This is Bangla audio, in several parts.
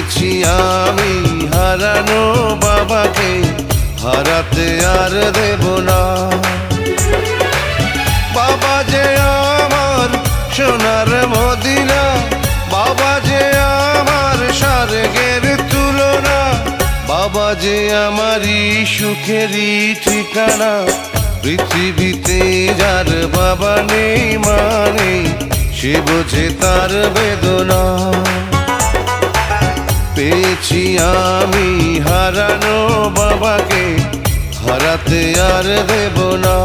পেয়েছি আমি হারানো বাবাকে, হারাতে আর দেব না। বাবা যে আমার সোনার মদিনা, বাবা যে আমার স্বর্গের তুলনা, বাবা যে আমারই সুখেরই ঠিকানা, পৃথিবীতে যার বাবা নেই মানে সে বোঝে তার বেদনা। পেয়েছি আমি হারানো বাবাকে হারাতে আর দেব না।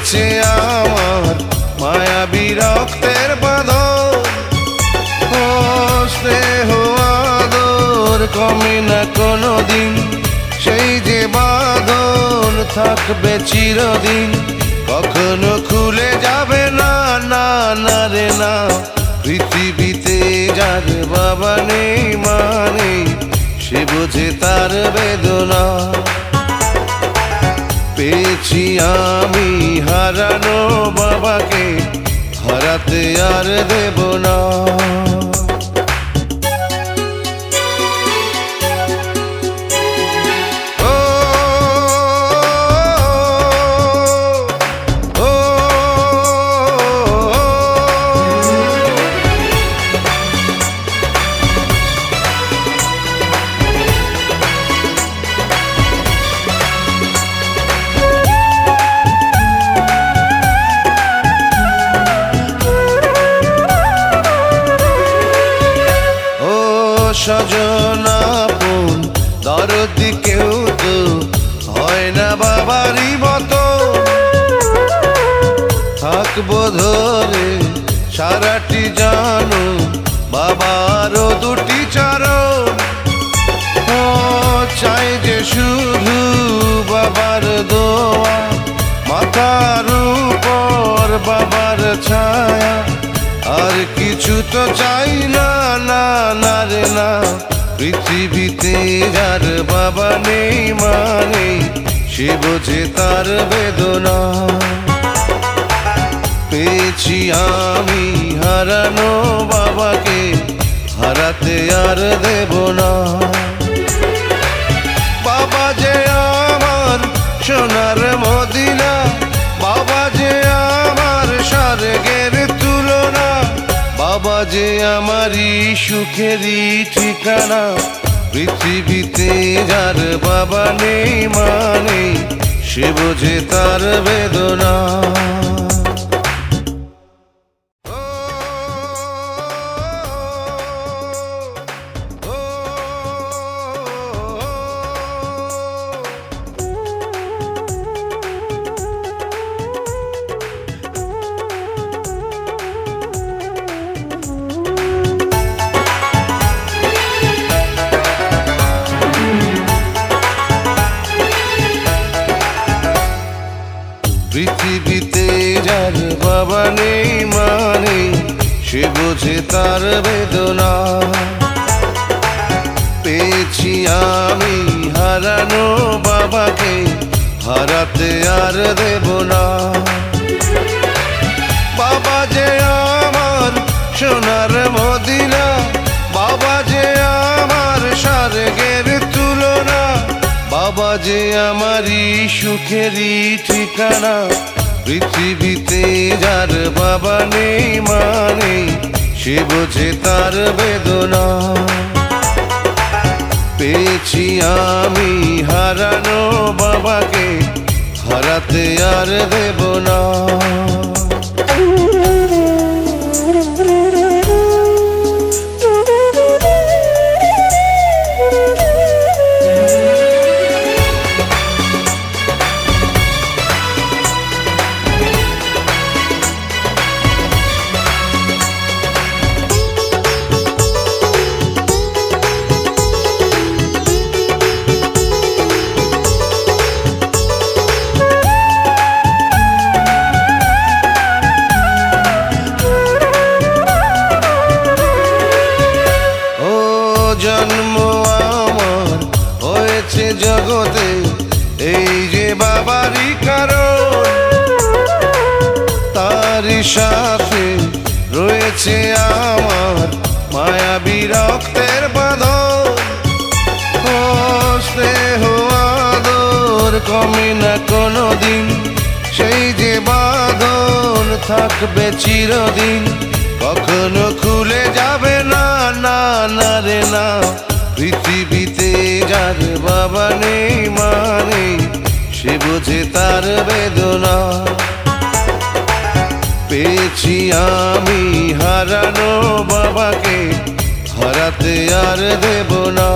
রয়েছে আমার মায়া বিরক্তের বাঁধন আদর কমে না কোনো দিন সেই যে বাঁধন থাকবে চিরদিন। কখনো খুলে যাবে না না না রে না। পৃথিবীতে যার বাবা নেই মানে সে বোঝে তার বেদনা। পেয়েছি আমি হারানো বাবাকে হারাতে আর দেব না। সজনাপন, দরদি কেউ তো হয় না বাবারই মতো। থাকব ধরে, সারাটি জানো, বাবারও দুটি চরণ। চাই যে শুধু বাবার দোয়া মাথার উপর বাবার ছায়া। কিছু তো চাই না না না রে, না। পৃথিবীতে যার বাবা নেই মানে সে বোঝে তার বেদনা। পেয়েছি আমি হারানো বাবাকে, হারাতে আর দেব না। বাবা যে আমার সোনার যে আমারি সুখেরই ঠিকানা। পৃথিবীতে যার বাবা নেই মানে সে বোঝে তার বেদনা। যার বাবা নেই মানে সে বোঝে তার বেদনা। পেয়েছি আমি হারানো বাবাকে, হারাতে আর দেব না। বাবা যে আমার সোনার মদিনা, বাবা যে আমার স্বর্গের তুলনা, বাবা যে আমারই সুখেরই ঠিকানা। পৃথিবীতে যার বাবা নেই মানে সে বোঝে তার বেদনা। পেয়েছি আমি হারানো বাবাকে, হারাতে আর দেব না। কমে না কোনো দিন সেই যে বাঁধন থাকবে চিরদিন, কখনো খুলে যাবে না না না রে না। পৃথিবীতে যার বাবা নেই মানে সে বোঝে তার বেদনা। পেয়েছি আমি হারানো বাবাকে হারাতে আর দেব না।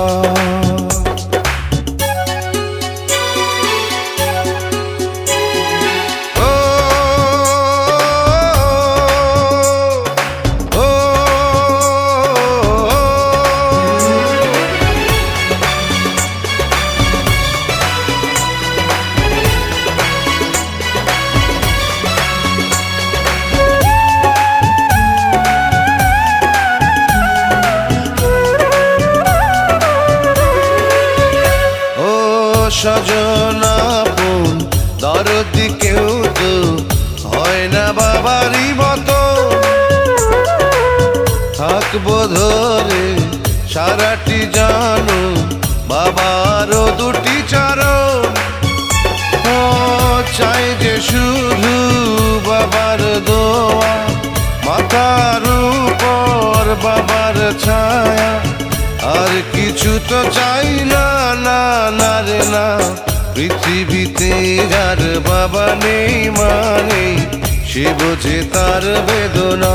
থাকব সারাটি জানো, বাবারও দুটি চরণ। চাই যে শুধু বাবার দোয়া মাথার উপর বাবার ছায়া। আর কিছু তো চাই না না না রে, না। পৃথিবীতে যার বাবা নেই মানে সে বোঝে তার বেদনা।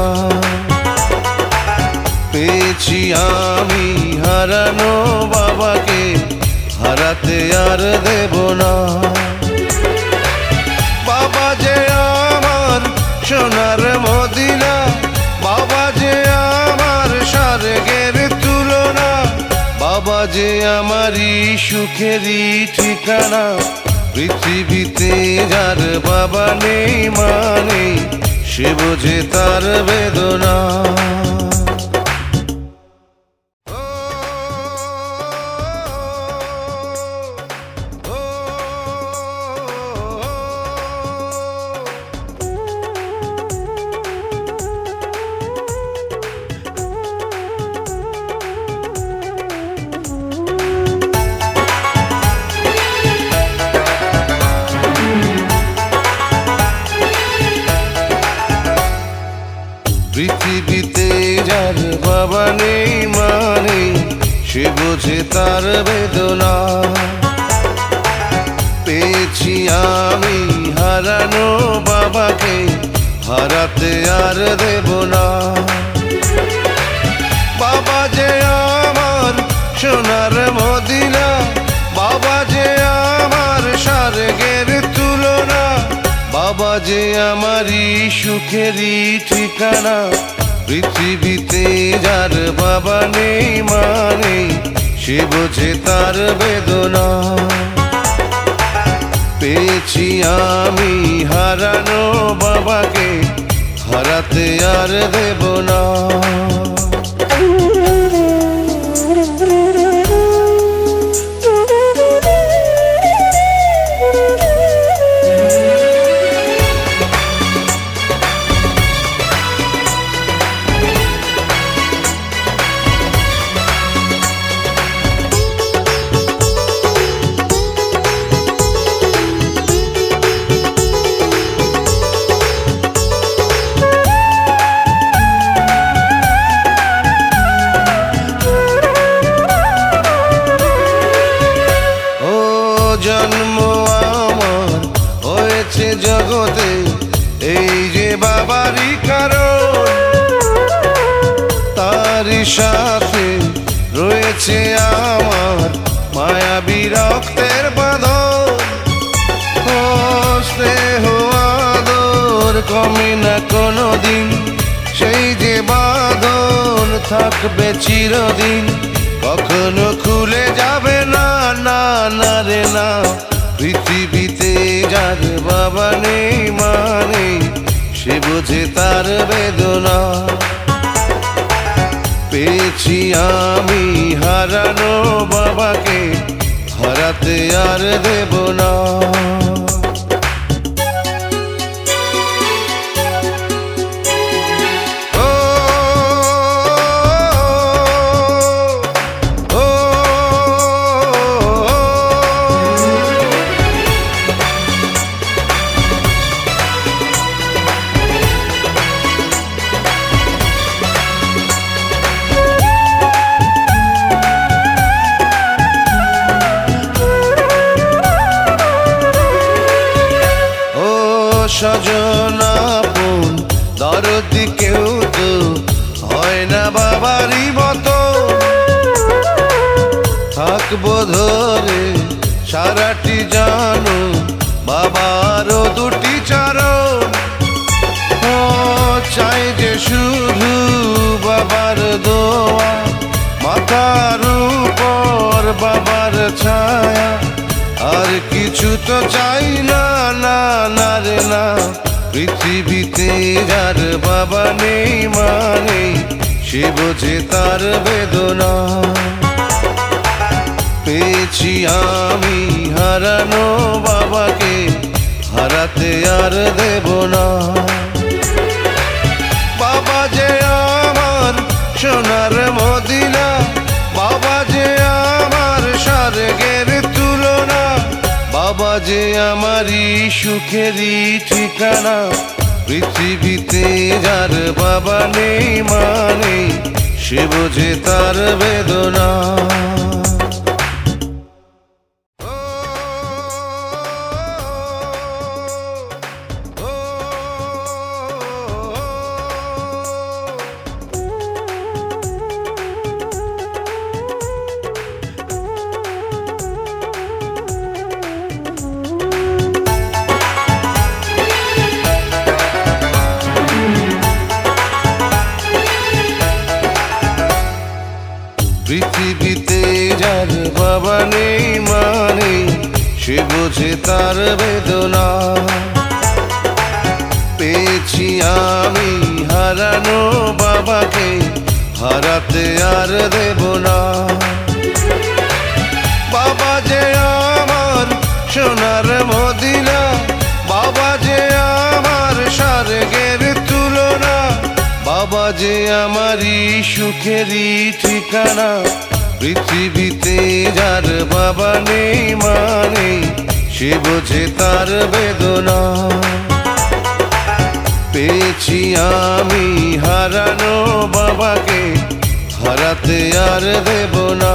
পেয়েছি আমি হারানো বাবাকে, হারাতে আর দেব না। বাবা যে আমার সোনার মদিনা, বাবা যে আমার স্বর্গের তুলনা, বাবা যে আমারই সুখেরই ঠিকানা, পৃথিবীতে যার বাবা নেই মানে সে বোঝে তার বেদনা। তার বেদনা। পেয়েছি আমি হারানো বাবাকে, হারাতে আর দেব না। বাবা যে আমার সোনার মদিনা, বাবা যে আমার স্বর্গের তুলনা, বাবা যে আমারই সুখেরই ঠিকানা, পৃথিবীতে যার বাবা নেই মানে সে বোঝে তার বেদনা। পেয়েছি আমি হারানো বাবাকে হারাতে আর দেব না। জগতে, এই যে বাবারই কারণ, তারই সাথে রয়েছে আমার মায়াবী রক্তের বাঁধন। কমে না কোনো দিন সেই যে বাঁধন থাকবে চিরদিন, কখনো খুলে যাবে না না না রে, না। বাবা মানে সে বুঝে তার বেদনা। পেয়েছি আমি হারানো বাবাকে হারাতে আর দেব না। সজনাপন, দরদি কেউ তো হয় না বাবারই মতো। থাকব ধরে, সারাটি জানো, বাবারও দুটি চারণ। ও, চাই যে শুধু বাবার দোয়া মাথার উপর বাবার ছায়া। কিছু তো চাই না না না রে না। পৃথিবীতে যার বাবা নেই মানে সে বোঝে তার বেদনা। পেয়েছি আমি হারানো বাবাকে, হারাতে আর দেব না। বাবা যে আমার সোনার যে আমারই সুখেরই ঠিকানা? পৃথিবীতে যার বাবা নেই মানে সে বোঝে তার বেদনা। পৃথিবীতে যার বাবা নেই মানে সে বোঝে তার বেদনা। পেয়েছি আমি হারানো বাবাকে, হারাতে আর দেব না। বাবা যে আমার সোনার যে আমারই সুখেরই ঠিকানা। পৃথিবীতে যার বাবা নেই মানে সে বোঝে তার বেদনা। পেয়েছি আমি হারানো বাবাকে, হারাতে আর দেব না।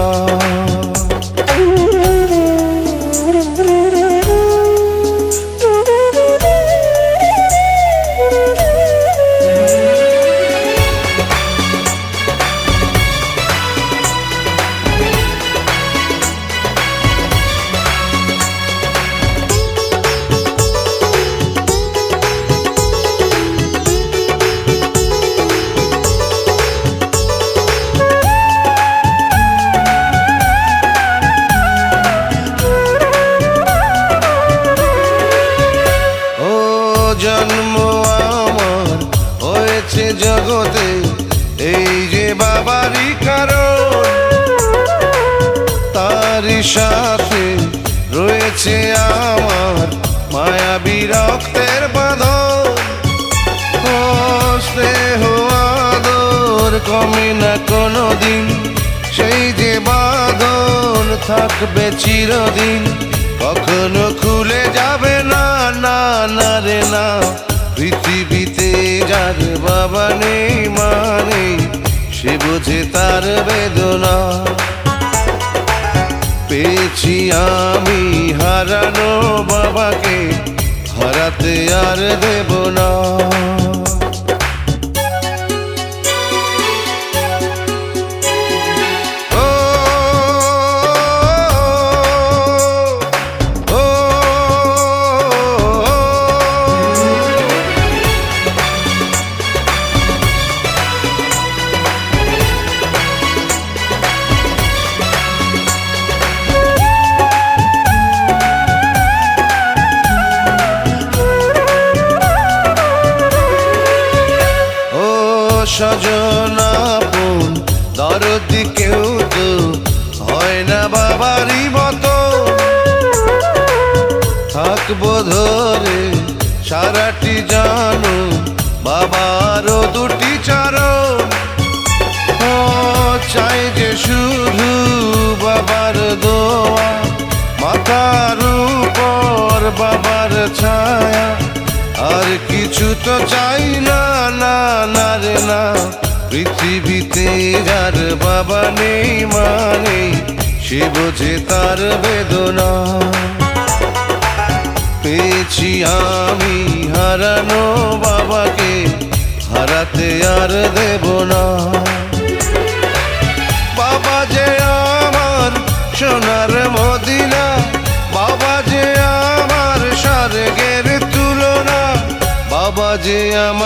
থাকবে চিরদিন, কখনো খুলে যাবে না না না রে না। পৃথিবীতে যার বাবা নেই মানে সে বোঝে তার বেদনা। পেয়েছি আমি হারানো বাবাকে, হারাতে আর দেব না। উপর বাবার ছায়া। আর কিছু তো চাই না না না রে না। পৃথিবীতে যার বাবা নেই মানে সে বোঝে তার বেদনা। পেয়েছি আমি হারানো বাবাকে, হারাতে আর দেব না।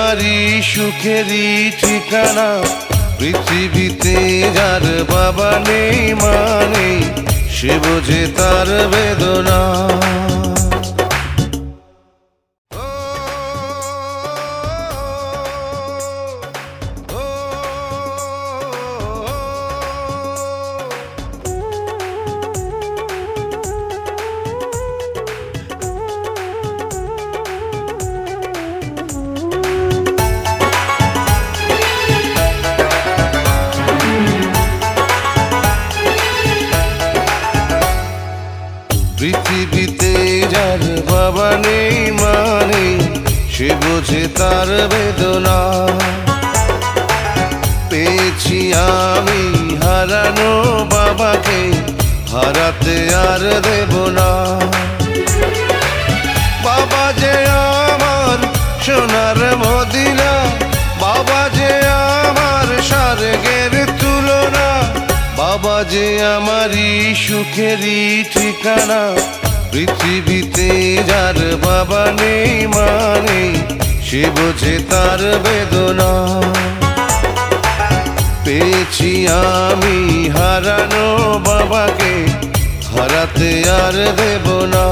আমারই সুখেরই ঠিকানা। পৃথিবীতে যার বাবা নেই মানে সে বোঝে তার বেদনা। বাবা মানে সে বোঝে তার বেদনা। পেয়েছি আমি হারানো বাবাকে, হারাতে আর দেব না। বাবা যে আমার সোনার মদিনা, বাবা যে আমার স্বর্গের তুলনা, বাবা যে আমারই সুখেরই ঠিকানা। পৃথিবীতে যার বাবা নেই মানে সে বোঝে তার বেদনা। পেয়েছি আমি হারানো বাবাকে, হারাতে আর দেব না।